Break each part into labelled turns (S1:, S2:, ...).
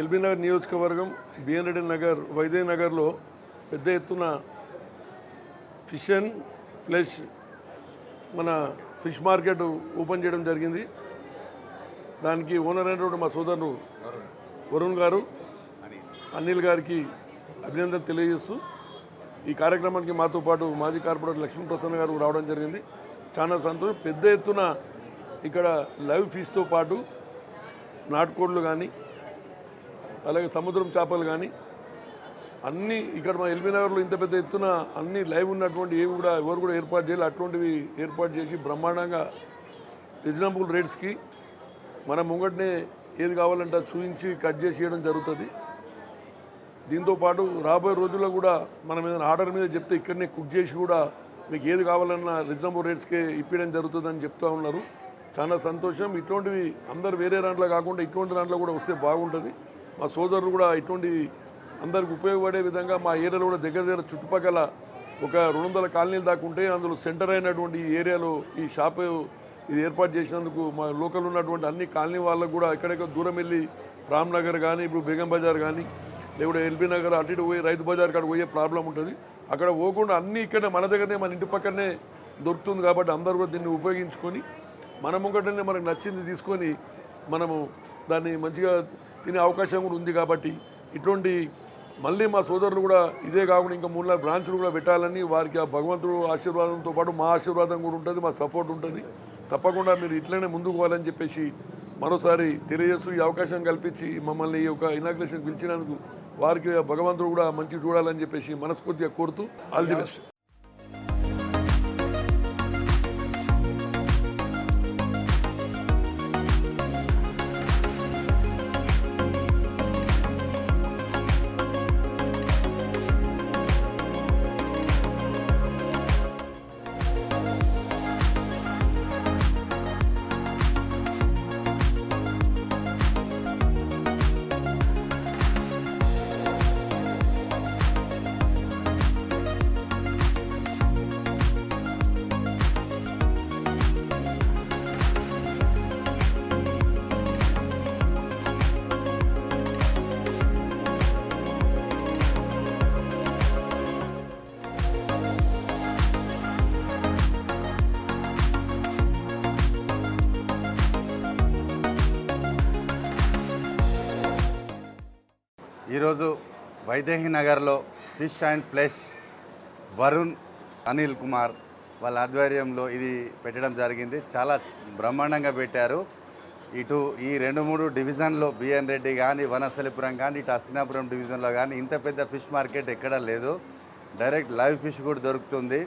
S1: LB Nagar నియోజకవర్గం B N Reddy Nagar వైద్య నగర్లో పెద్ద ఎత్తున ఫిష్ అండ్ మన ఫిష్ మార్కెట్ ఓపెన్ చేయడం జరిగింది. దానికి ఓనర్ అయినటువంటి మా సోదరుడు వరుణ్ గారు అనిల్ గారికి అభినందన తెలియజేస్తూ ఈ కార్యక్రమానికి మాతో పాటు మాజీ కార్పొరేటర్ లక్ష్మీ ప్రసన్న గారు రావడం జరిగింది. చాలా సంతోషం. పెద్ద ఎత్తున ఇక్కడ లైవ్ ఫిష్తో పాటు నాటుకోళ్ళు కానీ అలాగే సముద్రం చేపలు కానీ అన్నీ ఇక్కడ మా ఎల్బీ నగర్లో ఇంత పెద్ద ఎత్తున అన్ని లైవ్ ఉన్నటువంటి ఏవి కూడా ఎవరు కూడా ఏర్పాటు చేయాలి. అటువంటివి ఏర్పాటు చేసి బ్రహ్మాండంగా రీజనబుల్ రేట్స్కి మన ముంగటనే ఏది కావాలంటే చూపించి కట్ చేసి చేయడం జరుగుతుంది. దీంతో పాటు రాబోయే రోజుల్లో కూడా మనం ఏదైనా ఆర్డర్ మీద చెప్తే ఇక్కడనే కుక్ చేసి కూడా మీకు ఏది కావాలన్నా రీజనబుల్ రేట్స్కే ఇప్పించడం జరుగుతుందని చెప్తూ ఉన్నారు. చాలా సంతోషం. ఇటువంటివి అందరు వేరే దాంట్లో కాకుండా ఇటువంటి దాంట్లో కూడా వస్తే బాగుంటుంది. మా సోదరులు కూడా ఇటువంటి అందరికి ఉపయోగపడే విధంగా మా ఏరియాలో కూడా దగ్గర దగ్గర చుట్టుపక్కల ఒక రెండు వందల కాలనీలు దాకా ఉంటే అందులో సెంటర్ అయినటువంటి ఏరియాలో ఈ షాప్ ఇది ఏర్పాటు చేసినందుకు మా లోకల్ ఉన్నటువంటి అన్ని కాలనీ వాళ్ళకు కూడా ఎక్కడెక్కడ దూరం వెళ్ళి రామ్నగర్ కానీ ఇప్పుడు బేగం బజార్ కానీ లేకుంటే ఎల్బీ నగర్ అటు ఇటు పోయి రైతు బజార్ కాడ పోయే ప్రాబ్లం ఉంటుంది. అక్కడ పోకుండా అన్నీ ఇక్కడనే మన దగ్గరనే మన ఇంటి పక్కనే దొరుకుతుంది కాబట్టి అందరూ కూడా దీన్ని ఉపయోగించుకొని మనం ఒకటనే మనకు నచ్చింది తీసుకొని మనము దాన్ని మంచిగా తినే అవకాశం కూడా ఉంది కాబట్టి ఇటువంటి మళ్ళీ మా సోదరులు కూడా ఇదే కాకుండా ఇంకా మూడు నాలుగు బ్రాంచ్లు కూడా పెట్టాలని వారికి ఆ భగవంతుడు ఆశీర్వాదంతో పాటు మా ఆశీర్వాదం కూడా ఉంటుంది మా సపోర్ట్ ఉంటుంది. తప్పకుండా మీరు ఇట్లనే ముందుకు పోవాలని చెప్పేసి మరోసారి తెలియజేస్తూ ఈ అవకాశం కల్పించి మమ్మల్ని ఈ యొక్క ఇనాగ్రేషన్ పిలిచినందుకు వారికి ఆ భగవంతుడు కూడా మంచి చూడాలని చెప్పేసి మనస్ఫూర్తిగా కోరుతూ ఆల్ ది బెస్ట్
S2: వైదేహి నగర్లో fish and flesh Varun Anil Kumar వాళ్ళ ఆధ్వర్యంలో ఇది పెట్టడం జరిగింది. చాలా బ్రహ్మాండంగా పెట్టారు. ఇటు ఈ రెండు మూడు డివిజన్లో బిఎన్ రెడ్డి కానీ వనస్థలిపురం కానీ ఇటు అస్తినాపురం డివిజన్లో కానీ ఇంత పెద్ద ఫిష్ మార్కెట్ ఎక్కడా లేదు. డైరెక్ట్ లైవ్ ఫిష్ కూడా దొరుకుతుంది.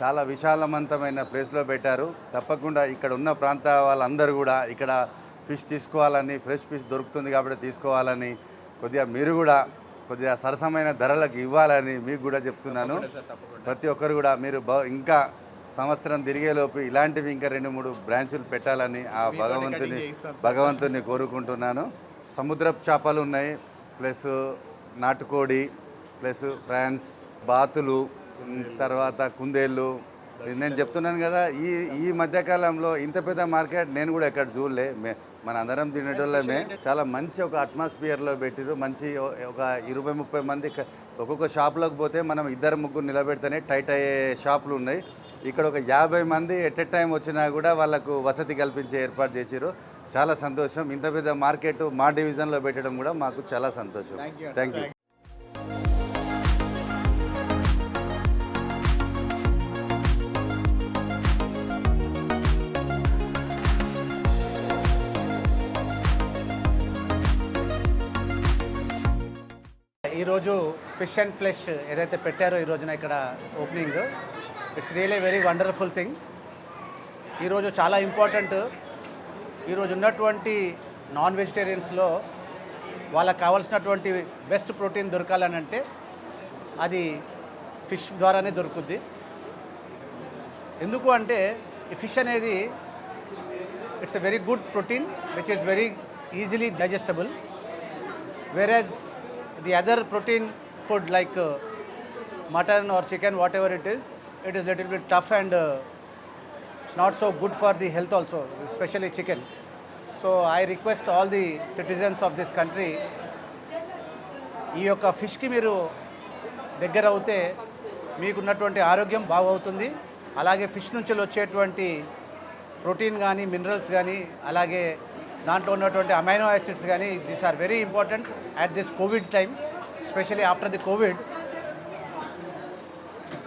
S2: చాలా విశాలవంతమైన ప్లేస్లో పెట్టారు. తప్పకుండా ఇక్కడ ఉన్న ప్రాంత వాళ్ళందరూ కూడా ఇక్కడ ఫిష్ తీసుకోవాలని ఫ్రెష్ ఫిష్ దొరుకుతుంది కాబట్టి తీసుకోవాలని కొద్దిగా మీరు కూడా కొద్దిగా సరసమైన ధరలకు ఇవ్వాలని మీకు కూడా చెప్తున్నాను. ప్రతి ఒక్కరు కూడా మీరు బ- ఇంకా సంవత్సరం తిరిగేలోపు ఇలాంటివి ఇంకా రెండు మూడు బ్రాంచులు పెట్టాలని ఆ భగవంతుని భగవంతుని కోరుకుంటున్నాను. సముద్రపు చేపలు ఉన్నాయి ప్లస్ నాటుకోడి ప్లస్ ఫ్రాన్స్ బాతులు తర్వాత కుందేళ్ళు. నేను చెప్తున్నాను కదా ఈ ఈ మధ్యకాలంలో ఇంత పెద్ద మార్కెట్ నేను కూడా ఎక్కడ చూడలే. మన అందరం తినేటోళ్ళమే. చాలా మంచి ఒక అట్మాస్ఫియర్లో పెట్టిరు మంచి ఒక ఇరవై ముప్పై మంది ఒక్కొక్క షాప్లోకి పోతే మనం ఇద్దరు ముగ్గురు నిలబెడితేనే టైట్ అయ్యే షాపులు ఉన్నాయి. ఇక్కడ ఒక యాభై మంది ఎట్ ఎ టైం వచ్చినా కూడా వాళ్ళకు వసతి కల్పించే ఏర్పాటు చేసిరు చాలా సంతోషం. ఇంత పెద్ద మార్కెట్ మా డివిజన్లో పెట్టడం కూడా మాకు చాలా సంతోషం. థ్యాంక్ యూ
S3: ఈరోజు ఫిష్ అండ్ ఫ్లెష్ ఏదైతే పెట్టారో ఈ రోజున ఇక్కడ opening. It's really very wonderful thing ఈరోజు చాలా ఇంపార్టెంట్. ఈరోజు ఉన్నటువంటి నాన్ వెజిటేరియన్స్లో వాళ్ళకి కావాల్సినటువంటి బెస్ట్ ప్రోటీన్ దొరకాలని అంటే అది ఫిష్ ద్వారానే దొరుకుద్ది. ఎందుకు అంటే ఈ ఫిష్ అనేది it's a very good protein which is very easily digestible whereas the other protein food like uh, mutton or chicken whatever it is it is little bit tough and uh, it's not so good for the health also especially chicken so i request all the citizens of this country ఈ యొక్క ఫిష్కి మీరు దగ్గర అవుతే మీకున్నటువంటి ఆరోగ్యం బాగవుతుంది అలాగే fish నుంచి వచ్చేటువంటి ప్రోటీన్ కానీ మినరల్స్ కానీ అలాగే దాంట్లో ఉన్నటువంటి అమైనో యాసిడ్స్ కానీ these are very important at this covid time specially after the covid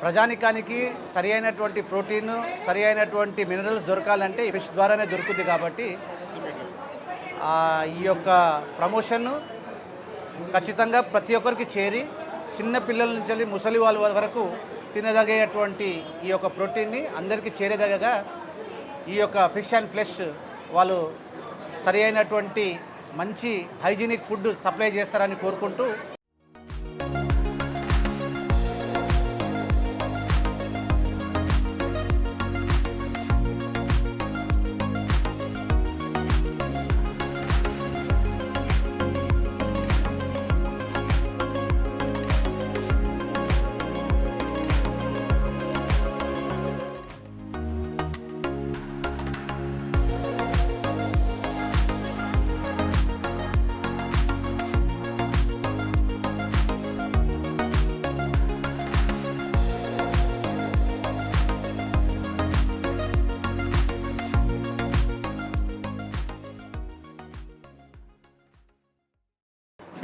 S3: ప్రజానికానికి సరి అయినటువంటి ప్రోటీన్ సరి అయినటువంటి మినరల్స్ దొరకాలంటే ఫిష్ ద్వారానే దొరుకుతుంది కాబట్టి ఈ యొక్క ప్రమోషన్ ఖచ్చితంగా ప్రతి ఒక్కరికి చేరి చిన్న పిల్లల నుంచి వెళ్ళి ముసలి వాళ్ళ వరకు తినదగేటువంటి ఈ యొక్క ప్రోటీన్ని అందరికీ చేరేదగగా ఈ యొక్క ఫిష్ అండ్ ఫ్లెష్ వాళ్ళు సరి అయినటువంటి మంచి హైజీనిక్ ఫుడ్ సప్లై చేస్తారని కోరుకుంటూ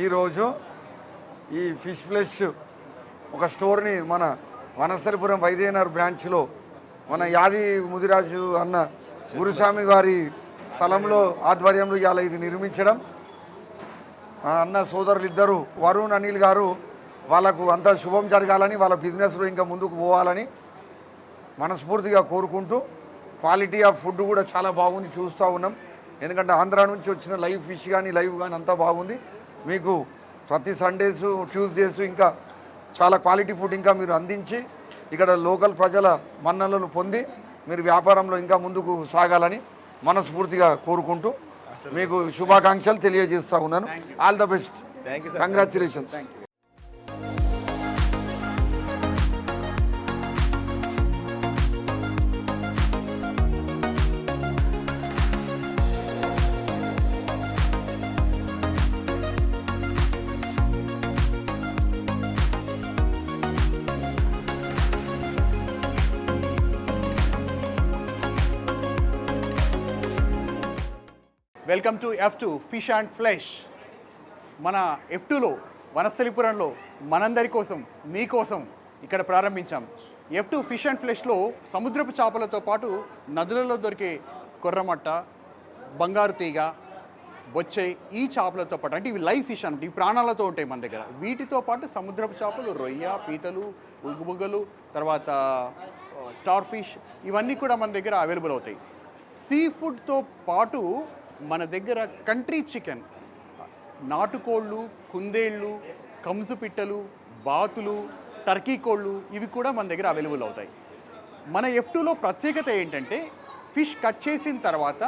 S4: ఈరోజు ఈ ఫిష్ ఫ్లెష్ ఒక స్టోర్ని మన వనసరిపురం వైద్యనగర్ బ్రాంచ్లో మన యాది ముదిరాజు అన్న గురుస్వామి గారి స్థలంలో ఆధ్వర్యంలో ఇవాళ ఇది నిర్మించడం. అన్న సోదరులు ఇద్దరు వరుణ్ అనిల్ గారు వాళ్ళకు అంత శుభం జరగాలని వాళ్ళ బిజినెస్లో ఇంకా ముందుకు పోవాలని మనస్ఫూర్తిగా కోరుకుంటూ క్వాలిటీ ఆఫ్ ఫుడ్ కూడా చాలా బాగుంది చూస్తూ ఉన్నాం. ఎందుకంటే ఆంధ్ర నుంచి వచ్చిన లైవ్ ఫిష్ కానీ లైవ్ కానీ అంతా బాగుంది. మీకు ప్రతి సండేస్ ట్యూస్డేస్ ఇంకా చాలా క్వాలిటీ ఫుడ్ ఇంకా మీరు అందించి ఇక్కడ లోకల్ ప్రజల మన్ననలు పొంది మీరు వ్యాపారంలో ఇంకా ముందుకు సాగాలని మనస్ఫూర్తిగా కోరుకుంటూ మీకు శుభాకాంక్షలు తెలియజేస్తా ఉన్నాను. All the best congratulations
S5: welcome to F two fish and flesh మన ఎఫ్ టూలో వనస్థలిపురంలో మనందరి కోసం మీకోసం ఇక్కడ ప్రారంభించాం. ఎఫ్ టూ ఫిష్ అండ్ ఫ్లెష్లో సముద్రపు చేపలతో పాటు నదులలో దొరికే కొర్రమట్ట బంగారు తీగ బొచ్చే ఈ చేపలతో పాటు అంటే ఇవి లైవ్ ఫిష్ అంటే ఇవి ప్రాణాలతో ఉంటాయి మన దగ్గర. వీటితో పాటు సముద్రపు చేపలు రొయ్య పీతలు ఉగ్గుబుగ్గలు తర్వాత స్టార్ ఫిష్ ఇవన్నీ కూడా మన దగ్గర అవైలబుల్ అవుతాయి. సీ ఫుడ్తో పాటు మన దగ్గర కంట్రీ చికెన్ నాటుకోళ్ళు కుందేళ్ళు కంసు పిట్టలు బాతులు టర్కీ కోళ్ళు ఇవి కూడా మన దగ్గర అవైలబుల్ అవుతాయి. మన ఎఫ్ టూలో ప్రత్యేకత ఏంటంటే ఫిష్ కట్ చేసిన తర్వాత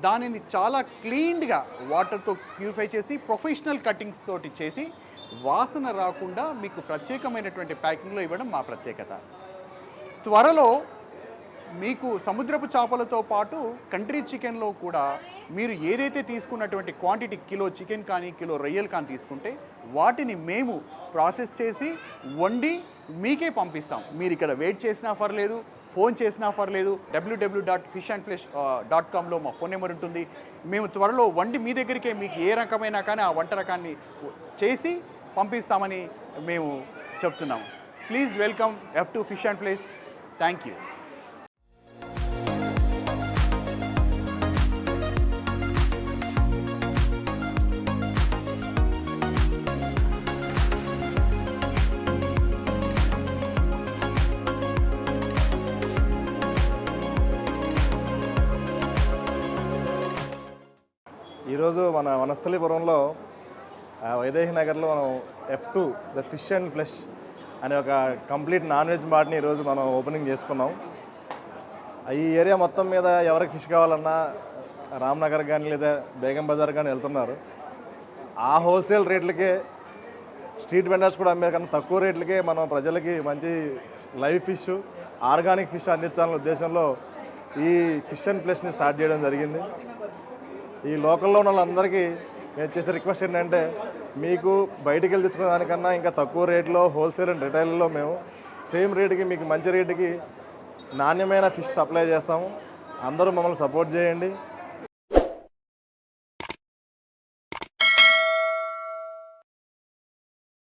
S5: దానిని చాలా క్లీన్గా వాటర్తో ప్యూరిఫై చేసి ప్రొఫెషనల్ కటింగ్స్ తోటి చేసి వాసన రాకుండా మీకు ప్రత్యేకమైనటువంటి ప్యాకింగ్లో ఇవ్వడం మా ప్రత్యేకత. త్వరలో మీకు సముద్రపు చేపలతో పాటు కంట్రీ చికెన్లో కూడా మీరు ఏదైతే తీసుకున్నటువంటి క్వాంటిటీ కిలో చికెన్ కానీ కిలో రొయ్యలు కానీ తీసుకుంటే వాటిని మేము ప్రాసెస్ చేసి వండి మీకే పంపిస్తాం. మీరు ఇక్కడ వెయిట్ చేసినా పర్లేదు ఫోన్ చేసినా పర్లేదు W W dot fish and flesh dot కామ్లో మా ఫోన్ నెంబర్ ఉంటుంది. మేము త్వరలో వండి మీ దగ్గరికే మీకు ఏ రకమైన కానీ ఆ వంట రకాన్ని చేసి పంపిస్తామని మేము చెప్తున్నాము please welcome F two fish and place thank you
S6: మన వనస్థలిపురంలో వైదేహి నగర్లో మనం F two the fish and flesh అనే ఒక కంప్లీట్ నాన్ వెజ్ మార్ట్ని ఈరోజు మనం ఓపెనింగ్ చేసుకున్నాం. ఈ ఏరియా మొత్తం మీద ఎవరికి ఫిష్ కావాలన్నా రామ్నగర్ కానీ లేదా బేగం బజార్ కానీ వెళ్తున్నారు. ఆ హోల్సేల్ రేట్లకే స్ట్రీట్ వెండర్స్ కూడా అమ్మే కన్నా తక్కువ రేట్లకే మనం ప్రజలకి మంచి లైవ్ ఫిష్ ఆర్గానిక్ ఫిష్ అందించాలనే ఉద్దేశంలో ఈ ఫిష్ అండ్ ప్లేస్ని స్టార్ట్ చేయడం జరిగింది. ఈ లోకల్లో ఉన్న వాళ్ళందరికీ నేను చేసే రిక్వెస్ట్ ఏంటంటే మీకు బయటికి వెళ్ళి తెచ్చుకునే దానికన్నా ఇంకా తక్కువ రేట్లో హోల్సేల్ అండ్ రిటైల్లో మేము సేమ్ రేటుకి మీకు మంచి రేటుకి నాణ్యమైన ఫిష్ సప్లై చేస్తాము. అందరూ మమ్మల్ని సపోర్ట్ చేయండి.